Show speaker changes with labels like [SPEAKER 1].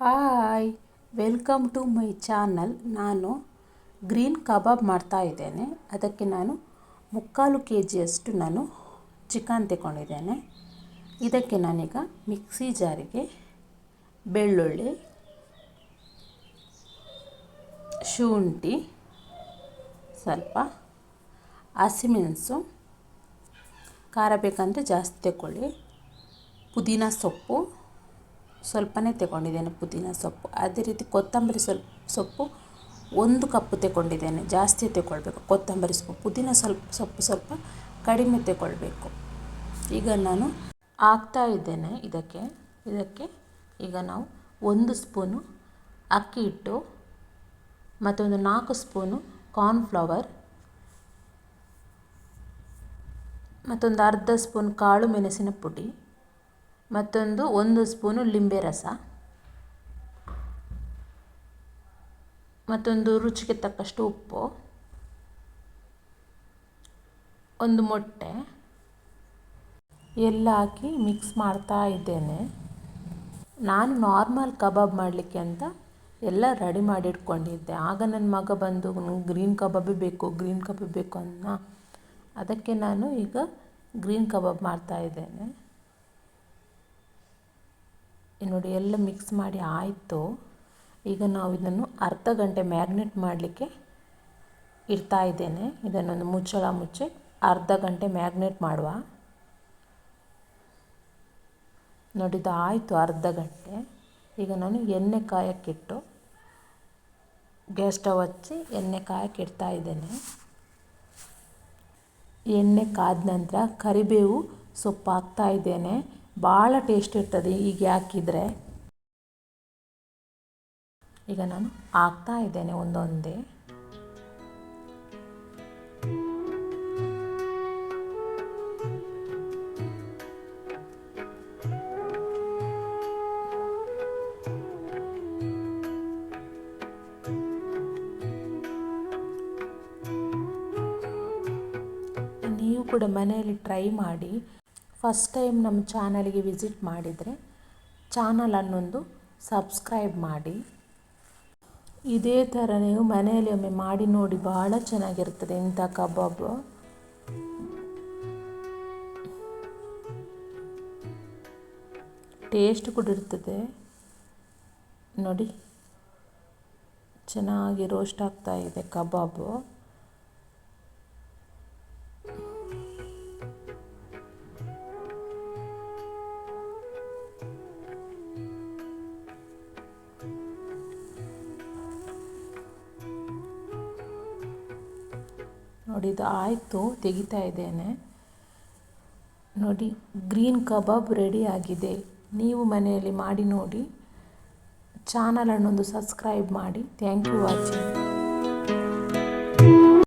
[SPEAKER 1] Hi welcome to my channel ನಾನು green ಕಬಾಬ್ ಮಾಡ್ತಾ ಇದ್ದೇನೆ. ಅದಕ್ಕೆ ನಾನು ಮುಕ್ಕಾಲು ಕೆ ಜಿಯಷ್ಟು ನಾನು ಚಿಕನ್ ತಗೊಂಡಿದ್ದೇನೆ. ಇದಕ್ಕೆ ನಾನೀಗ ಮಿಕ್ಸಿ ಜಾರಿಗೆ ಬೆಳ್ಳುಳ್ಳಿ, ಶುಂಠಿ, ಸ್ವಲ್ಪ ಹಸಿಮೆಣಸು, ಖಾರ ಬೇಕಂದರೆ ಜಾಸ್ತಿ ತಗೊಳ್ಳಿ. ಪುದೀನ ಸೊಪ್ಪು. ಸ್ವಲ್ಪನೇ ತಗೊಂಡಿದ್ದೇನೆ ಪುದೀನ ಸೊಪ್ಪು. ಅದೇ ರೀತಿ ಕೊತ್ತಂಬರಿ ಸ್ವಲ್ಪ, ಸೊಪ್ಪು ಒಂದು ಕಪ್ಪು ತಗೊಂಡಿದ್ದೇನೆ, ಜಾಸ್ತಿ ತಗೊಳ್ಬೇಕು. ಕೊತ್ತಂಬರಿ ಸೊಪ್ಪು, ಪುದೀನ ಸ್ವಲ್ಪ, ಸೊಪ್ಪು ಸ್ವಲ್ಪ ಕಡಿಮೆ ತಗೊಳ್ಬೇಕು. ಈಗ ನಾನು ಹಾಕ್ತಾ ಇದ್ದೇನೆ ಇದಕ್ಕೆ. ಇದಕ್ಕೆ ಈಗ ನಾವು ಒಂದು ಸ್ಪೂನು ಅಕ್ಕಿ ಹಿಟ್ಟು, ಮತ್ತೊಂದು ನಾಲ್ಕು ಸ್ಪೂನು ಕಾರ್ನ್ಫ್ಲವರ್, ಮತ್ತೊಂದು ಅರ್ಧ ಸ್ಪೂನ್ ಕಾಳು ಮೆಣಸಿನ ಪುಡಿ. ಮತ್ತೊಂದು ಒಂದು ಸ್ಪೂನು ಲಿಂಬೆ ರಸ. ಮತ್ತೊಂದು ರುಚಿಗೆ ತಕ್ಕಷ್ಟು ಉಪ್ಪು. ಒಂದು ಮೊಟ್ಟೆ. ಎಲ್ಲ ಹಾಕಿ ಮಿಕ್ಸ್ ಮಾಡ್ತಾ ಇದ್ದೇನೆ. ನಾನು ನಾರ್ಮಲ್ ಕಬಾಬ್ ಮಾಡಲಿಕ್ಕೆ ಅಂತ ಎಲ್ಲ ರೆಡಿ ಮಾಡಿಟ್ಕೊಂಡಿದ್ದೆ. ಆಗ ನನ್ನ ಮಗ ಬಂದು ಗ್ರೀನ್ ಕಬಾಬೇ ಬೇಕು ಗ್ರೀನ್ ಕಬಾಬ್ ಬೇಕು ಅನ್ನ. ಅದಕ್ಕೆ ನಾನು ಈಗ ಗ್ರೀನ್ ಕಬಾಬ್ ಮಾಡ್ತಾ ಇದ್ದೇನೆ. ನೋಡಿ ಎಲ್ಲ ಮಿಕ್ಸ್ ಮಾಡಿ ಆಯಿತು. ಈಗ ನಾವು ಇದನ್ನು ಅರ್ಧ ಗಂಟೆ ಮ್ಯಾಗ್ನೆಟ್ ಮಾಡಲಿಕ್ಕೆ ಇಡ್ತಾ ಇದ್ದೇನೆ. ಇದನ್ನೊಂದು ಮುಚ್ಚಳ ಮುಚ್ಚಿ ಅರ್ಧ ಗಂಟೆ ಮ್ಯಾಗ್ನೆಟ್ ಮಾಡುವ. ನೋಡಿದ್ದು ಆಯಿತು ಅರ್ಧ ಗಂಟೆ. ಈಗ ನಾನು ಎಣ್ಣೆ ಕಾಯಕ್ಕಿಟ್ಟು ಗ್ಯಾಸ್ ಸ್ಟವ್ ಹಚ್ಚಿ ಎಣ್ಣೆ ಕಾಯಕ್ಕೆ ಇಡ್ತಾ ಇದ್ದೇನೆ. ಎಣ್ಣೆ ಕಾದ ನಂತರ ಕರಿಬೇವು ಸೊಪ್ಪು ಹಾಕ್ತಾ ಇದ್ದೇನೆ. ಭಾಳ ಟೇಸ್ಟ್ ಇರ್ತದೆ ಈಗ ಹಾಕಿದರೆ. ಈಗ ನಾನು ಹಾಕ್ತಾ ಇದ್ದೇನೆ ಒಂದೊಂದೇ. ನೀವು ಕೂಡ ಮನೆಯಲ್ಲಿ ಟ್ರೈ ಮಾಡಿ. ಫಸ್ಟ್ ಟೈಮ್ ನಮ್ಮ ಚಾನಲ್ಗೆ ವಿಸಿಟ್ ಮಾಡಿದರೆ ಚಾನಲನ್ನೊಂದು ಸಬ್ಸ್ಕ್ರೈಬ್ ಮಾಡಿ. ಇದೇ ಥರ ನೀವು ಮನೆಯಲ್ಲಿ ಒಮ್ಮೆ ಮಾಡಿ ನೋಡಿ ಭಾಳ ಚೆನ್ನಾಗಿರ್ತದೆ ಇಂಥ ಕಬಾಬ್. ಟೇಸ್ಟ್ ಕೂಡ ಇರ್ತದೆ. ನೋಡಿ, ಚೆನ್ನಾಗಿ ರೋಸ್ಟ್ ಆಗ್ತಾ ಇದೆ ಕಬಾಬು. ನೋಡಿ ಇದು ಆಯಿತು, ತೆಗಿತಾ ಇದ್ದೇನೆ. ನೋಡಿ, ಗ್ರೀನ್ ಕಬಾಬ್ ರೆಡಿ ಆಗಿದೆ. ನೀವು ಮನೆಯಲ್ಲಿ ಮಾಡಿ ನೋಡಿ. ಚಾನಲನ್ನೊಂದು ಸಬ್ಸ್ಕ್ರೈಬ್ ಮಾಡಿ. Thank you watching.